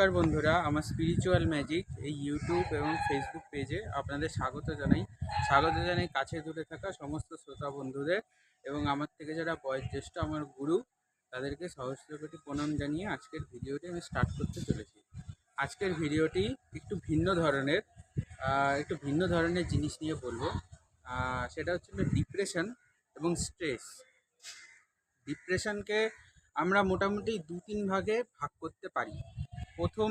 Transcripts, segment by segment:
নমস্কার বন্ধুরা, আমার স্পিরিচুয়াল ম্যাজিক এই ইউটিউব এবং ফেসবুক পেজে আপনাদের স্বাগত জানাই। স্বাগত জানাই কাছে দূরে থাকা সমস্ত শ্রোতা বন্ধুদের এবং আমার থেকে যারা বয়োজ্যেষ্ঠ আমার গুরু, তাদেরকে সহস্র কোটি প্রণাম জানিয়ে আজকের ভিডিওটি আমি স্টার্ট করতে চলেছি। আজকের ভিডিওটি একটু ভিন্ন ধরনের একটু ভিন্ন ধরনের জিনিস নিয়ে বলব। সেটা হচ্ছে ডিপ্রেশন এবং স্ট্রেস ডিপ্রেশনকে আমরা মোটামুটি দু তিন ভাগে ভাগ করতে পারি। প্রথম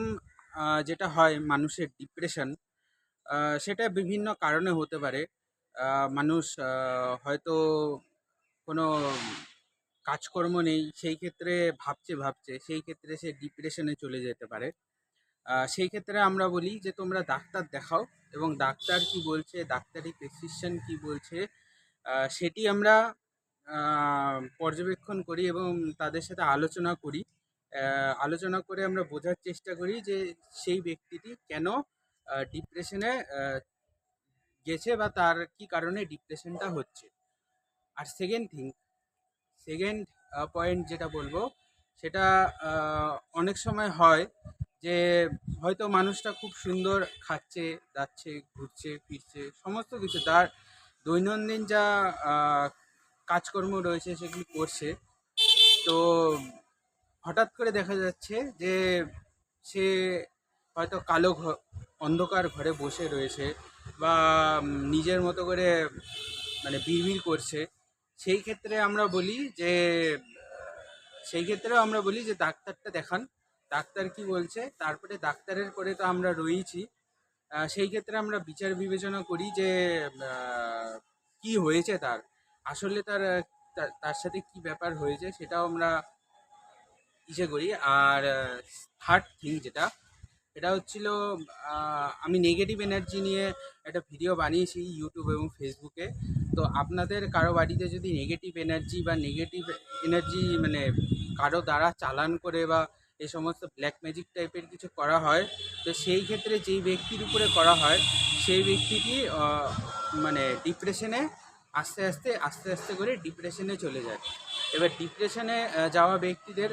যেটা হয় মানুষের ডিপ্রেশন সেটা বিভিন্ন কারণে হতে পারে। মানুষ হয়তো কোনো কাজকর্ম নেই, সেই ক্ষেত্রে ভাবছে ভাবছে, সেই ক্ষেত্রে সে ডিপ্রেশনে চলে যেতে পারে। সেই ক্ষেত্রে আমরা বলি যে, তোমরা ডাক্তার দেখাও এবং ডাক্তার কি বলছে, ডাক্তারি প্রেসক্রিপশন কি বলছে সেটি আমরা পর্যবেক্ষণ করি এবং তাদের সাথে আলোচনা করি। আলোচনা করে আমরা বোঝার চেষ্টা করি যে সেই ব্যক্তিটি কেন ডিপ্রেশনে গেছে বা তার কি কারণে ডিপ্রেশনটা হচ্ছে। আর সেকেন্ড থিং সেকেন্ড পয়েন্ট যেটা বলব, সেটা অনেক সময় হয় যে হয়তো মানুষটা খুব সুন্দর খাচ্ছে, যাচ্ছে, ঘুরছে, ফিরছে, সমস্ত কিছু। তার দৈনন্দিন যা কাজকর্ম রয়েছে সেগুলি করছে। তো হঠাৎ করে দেখা যাচ্ছে যে সে হয়তো কালো অন্ধকার ঘরে বসে রয়েছে বা নিজের মতো করে মানে বিড়বিড় করছে। সেই ক্ষেত্রে আমরা বলি যে, সেই ক্ষেত্রেও আমরা বলি যে, ডাক্তারটা দেখান। ডাক্তার কি বলছে? তারপরে ডাক্তারের পরে তো আমরা রয়েছি। সেই ক্ষেত্রে আমরা বিচার বিবেচনা করি যে কি হয়েছে তার? আসলে তার তার সাথে কি ব্যাপার হয়েছে সেটাও আমরা ইসে করি। আর থার্ড থিং যেটা, এটা হচ্ছিল আমি নেগেটিভ এনার্জি নিয়ে একটা ভিডিও বানিয়েছি ইউটিউব এবং ফেসবুকে তো আপনাদের কারও বাড়িতে যদি নেগেটিভ এনার্জি বা নেগেটিভ এনার্জি মানে কারও দ্বারা চালান করে বা এই সমস্ত ব্ল্যাক ম্যাজিক টাইপের কিছু করা হয়, তো সেই ক্ষেত্রে যেই ব্যক্তির উপরে করা হয়, সেই ব্যক্তিটি মানে ডিপ্রেশনে আস্তে আস্তে আস্তে আস্তে করে ডিপ্রেশনে চলে যায়। এবার ডিপ্রেশনে যাওয়া ব্যক্তিদের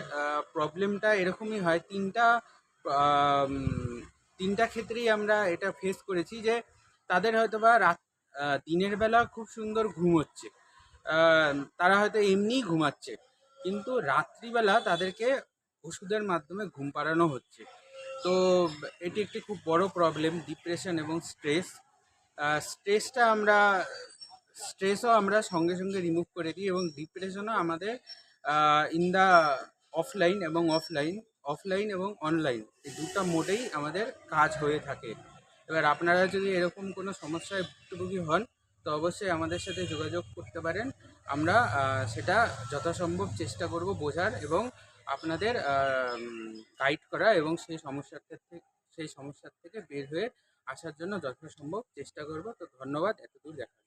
প্রবলেমটা এরকমই হয়। তিনটা তিনটা ক্ষেত্রেই আমরা এটা ফেস করেছি যে তাদের হয়তো বা রাত দিনের বেলা খুব সুন্দর ঘুম হচ্ছে। তারা হয়তো এমনিই ঘুমাচ্ছে, কিন্তু রাত্রিবেলা তাদেরকে ওষুধের মাধ্যমে ঘুম পাড়ানো হচ্ছে। তো এটি একটি খুব বড় প্রবলেম ডিপ্রেশন এবং স্ট্রেস স্ট্রেসটা আমরা স্ট্রেসও আমরা সঙ্গে সঙ্গে রিমুভ করে দিই এবং ডিপ্রেশনও আমাদের ইন দ্য অফলাইন এবং অফলাইন অফলাইন এবং অনলাইন এই দুটো মোডেই আমাদের কাজ হয়ে থাকে। এবার আপনারা যদি এরকম কোনো সমস্যায় ভুক্তভোগী হন, তো অবশ্যই আমাদের সাথে যোগাযোগ করতে পারেন। আমরা সেটা যথাসম্ভব চেষ্টা করব বোঝার এবং আপনাদের গাইড করা এবং সেই সমস্যার থেকে সেই সমস্যার থেকে বের হয়ে আসার জন্য যথাসম্ভব চেষ্টা করব। তো ধন্যবাদ, এতদূর দেখা